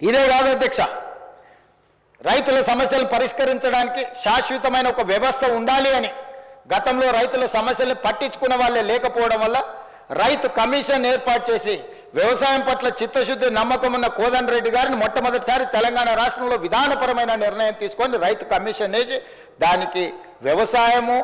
ఇదే కాదు అధ్యక్ష. రైతుల సమస్యలు పరిష్కరించడానికి శాశ్వతమైన ఒక వ్యవస్థ ఉండాలి అని గతంలో రైతుల సమస్యల్ని పట్టించుకున్న వాళ్ళే లేకపోవడం వల్ల రైతు కమిషన్ ఏర్పాటు చేసి వ్యవసాయం పట్ల చిత్తశుద్ధి నమ్మకం ఉన్న కోదండ రెడ్డి గారిని మొట్టమొదటిసారి తెలంగాణ రాష్ట్రంలో విధానపరమైన నిర్ణయం తీసుకొని రైతు కమిషన్ వేసి దానికి వ్యవసాయము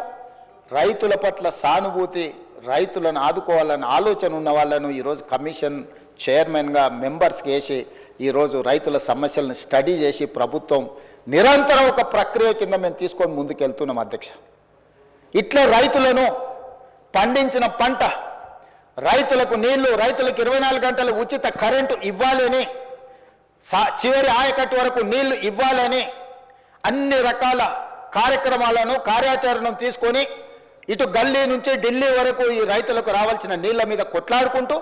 రైతుల పట్ల సానుభూతి రైతులను ఆదుకోవాలన్న ఆలోచన ఉన్న వాళ్ళను ఈరోజు కమిషన్ చైర్మన్గా మెంబర్స్కి వేసి ఈరోజు రైతుల సమస్యలను స్టడీ చేసి ప్రభుత్వం నిరంతరం ఒక ప్రక్రియ కింద మేము తీసుకొని ముందుకెళ్తున్నాం అధ్యక్ష. ఇట్లా రైతులను పండించిన పంట రైతులకు నీళ్ళు రైతులకు ఇరవై నాలుగు గంటలు ఉచిత కరెంటు ఇవ్వాలని సా చివరి ఆయకట్టు వరకు నీళ్ళు ఇవ్వాలని అన్ని రకాల కార్యక్రమాలను కార్యాచరణను తీసుకొని ఇటు గల్లీ నుంచి ఢిల్లీ వరకు ఈ రైతులకు రావాల్సిన నీళ్ళ మీద కొట్లాడుకుంటూ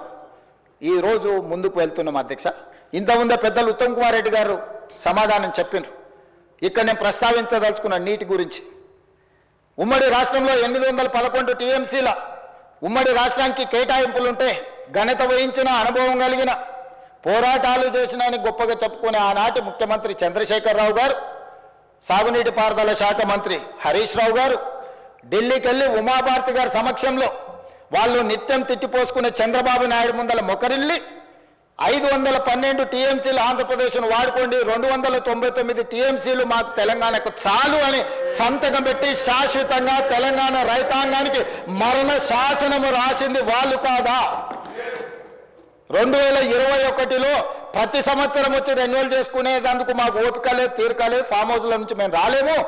ఈ రోజు ముందుకు వెళ్తున్నాం అధ్యక్ష. ఇంతకుముందే పెద్దలు ఉత్తమ్ కుమార్ రెడ్డి గారు సమాధానం చెప్పిండ్రు ఇక్కడ నేను ప్రస్తావించదలుచుకున్న నీటి గురించి. ఉమ్మడి రాష్ట్రంలో ఎనిమిది వందల పదకొండు టీఎంసీల ఉమ్మడి రాష్ట్రానికి కేటాయింపులుంటే ఘనత వహించిన అనుభవం కలిగిన పోరాటాలు చేసిన అని గొప్పగా చెప్పుకునే ఆనాటి ముఖ్యమంత్రి చంద్రశేఖరరావు గారు సాగునీటి పారుదల శాఖ మంత్రి హరీష్ రావు గారు ఢిల్లీకి వెళ్ళి ఉమాభారతి గారి సమక్షంలో వాళ్ళు నిత్యం తిట్టిపోసుకునే చంద్రబాబు నాయుడు ముందల మొకరిల్లి ఐదు వందల పన్నెండు టీఎంసీలు ఆంధ్రప్రదేశ్ను వాడుకోండి రెండు వందల తొంభై తొమ్మిది టీఎంసీలు మాకు తెలంగాణకు చాలు అని సంతకం పెట్టి శాశ్వతంగా తెలంగాణ రైతాంగానికి మరణ శాసనము రాసింది వాళ్ళు కాదా? రెండు వేల ఇరవై ఒకటిలో ప్రతి సంవత్సరం వచ్చి రెన్యువల్ చేసుకునేందుకు మాకు ఓపిక లేదు తీరిక లేదు ఫామ్ హౌస్ల నుంచి మేము రాలేము.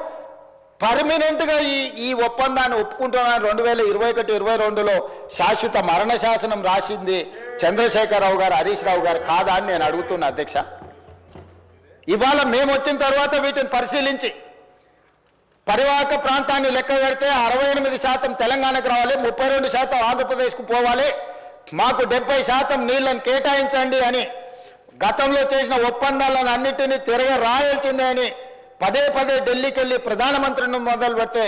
పర్మనెంట్గా ఈ ఈ ఒప్పందాన్ని ఒప్పుకుంటున్నాను రెండు వేల ఇరవై ఒకటి ఇరవై రెండులో శాశ్వత మరణ శాసనం రాసింది. చంద్రశేఖరరావు గారు హరీష్ రావు గారు కాదా అని నేను అడుగుతున్నా అధ్యక్ష. ఇవాళ మేము వచ్చిన తర్వాత వీటిని పరిశీలించి పరివాహక ప్రాంతాన్ని లెక్క పెడితే అరవై ఎనిమిది శాతం తెలంగాణకు రావాలి ముప్పై రెండు శాతం ఆంధ్రప్రదేశ్కు పోవాలి మాకు డెబ్బై శాతం నీళ్ళను కేటాయించండి అని గతంలో చేసిన ఒప్పందాలను అన్నింటినీ తిరగ రాయాల్సిందే అని పదే పదే ఢిల్లీకి వెళ్ళి ప్రధానమంత్రిని మొదలు పెడితే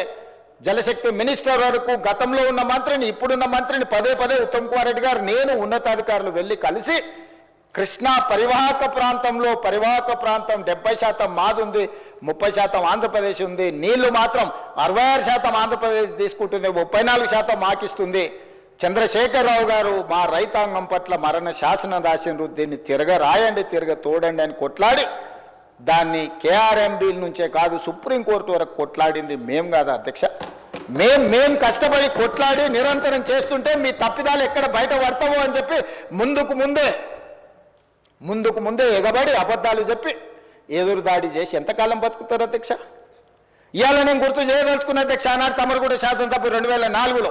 జలశక్తి మినిస్టర్ వరకు గతంలో ఉన్న మంత్రిని ఇప్పుడున్న మంత్రిని పదే పదే ఉత్తమ్ కుమార్ రెడ్డి గారు నేను ఉన్నతాధికారులు వెళ్ళి కలిసి కృష్ణా పరివాహక ప్రాంతంలో పరివాహక ప్రాంతం డెబ్బై శాతం మాదుంది ముప్పై శాతం ఆంధ్రప్రదేశ్ ఉంది నీళ్ళు మాత్రం అరవై ఆరు శాతం ఆంధ్రప్రదేశ్ తీసుకుంటుంది ముప్పై నాలుగు శాతం మాకిస్తుంది. చంద్రశేఖరరావు గారు మా రైతాంగం పట్ల మరణ శాసనం రాసిండ్రు దీన్ని తిరగ రాయండి తిరగ తోడండి అని కొట్లాడి దాన్ని కేఆర్ఎంబీ నుంచే కాదు సుప్రీంకోర్టు వరకు కొట్లాడింది మేం కాదు అధ్యక్ష. మేం మేం కష్టపడి కొట్లాడి నిరంతరం చేస్తుంటే మీ తప్పిదాలు ఎక్కడ బయట పడతావో అని చెప్పి ముందుకు ముందే ముందుకు ముందే ఎగబడి అబద్ధాలు చెప్పి ఎదురు దాడి చేసి ఎంతకాలం బతుకుతారు అధ్యక్ష? ఇవాళ నేను గుర్తు చేయదలుచుకున్న అధ్యక్ష ఆనాడు తమరగూడ శాసనసభ రెండు వేల నాలుగులో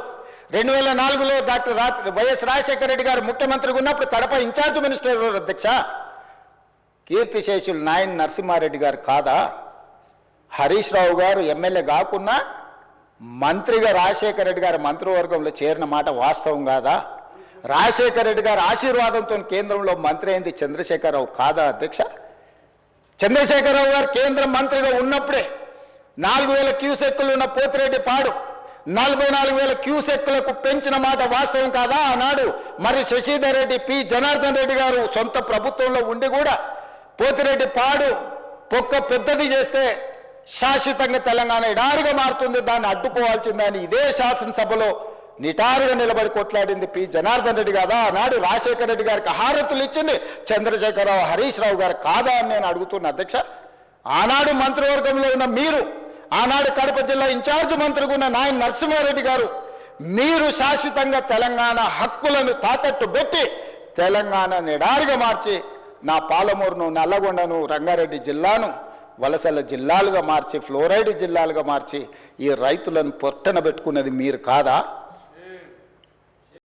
రెండు వేల నాలుగులో డాక్టర్ రా వైఎస్ రాజశేఖర రెడ్డి గారు ముఖ్యమంత్రిగా ఉన్నప్పుడు కడప ఇన్ఛార్జ్ మినిస్టర్ అధ్యక్ష? కీర్తిశేషులు నాయన్ నరసింహారెడ్డి గారు కాదా? హరీష్ రావు గారు ఎమ్మెల్యే కాకుండా మంత్రిగా రాజశేఖర రెడ్డి గారి మంత్రివర్గంలో చేరిన మాట వాస్తవం కాదా? రాజశేఖర రెడ్డి గారి ఆశీర్వాదంతో కేంద్రంలో మంత్రి అయింది చంద్రశేఖరరావు కాదా అధ్యక్ష? చంద్రశేఖరరావు గారు కేంద్ర మంత్రిగా ఉన్నప్పుడే నాలుగు వేల క్యూసెక్కులు ఉన్న పోతిరెడ్డి పాడు. నలభై నాలుగు వేల క్యూసెక్కులకు పెంచిన మాట వాస్తవం కాదా ఆనాడు మరి శశిధర్ రెడ్డి పి. జనార్దన్ రెడ్డి గారు సొంత ప్రభుత్వంలో ఉండి కూడా పోతిరెడ్డి పాడు పొక్క పెద్దది చేస్తే శాశ్వతంగా తెలంగాణ ఎడారిగా మారుతుంది దాన్ని అడ్డుకోవాల్సిందని ఇదే శాసనసభలో నిటారుగా నిలబడి కొట్లాడింది పి. జనార్దన్ రెడ్డి కాదా ఆనాడు రాజశేఖర రెడ్డి గారికి హారతులు ఇచ్చింది చంద్రశేఖరరావు హరీష్ రావు గారు కాదా అని నేను అడుగుతున్న అధ్యక్ష ఆనాడు మంత్రివర్గంలో ఉన్న మీరు ఆనాడు కడప జిల్లా ఇన్ఛార్జ్ మంత్రిగా ఉన్న నాయన నరసింహారెడ్డి గారు మీరు శాశ్వతంగా తెలంగాణ హక్కులను తాకట్టు పెట్టి తెలంగాణ నిడారిగా మార్చి నా పాలమూరును నల్లగొండను రంగారెడ్డి జిల్లాను వలసల జిల్లాలుగా మార్చి ఫ్లోరైడ్ జిల్లాలుగా మార్చి ఈ రైతులను పొట్టన పెట్టుకున్నది మీరు కాదా?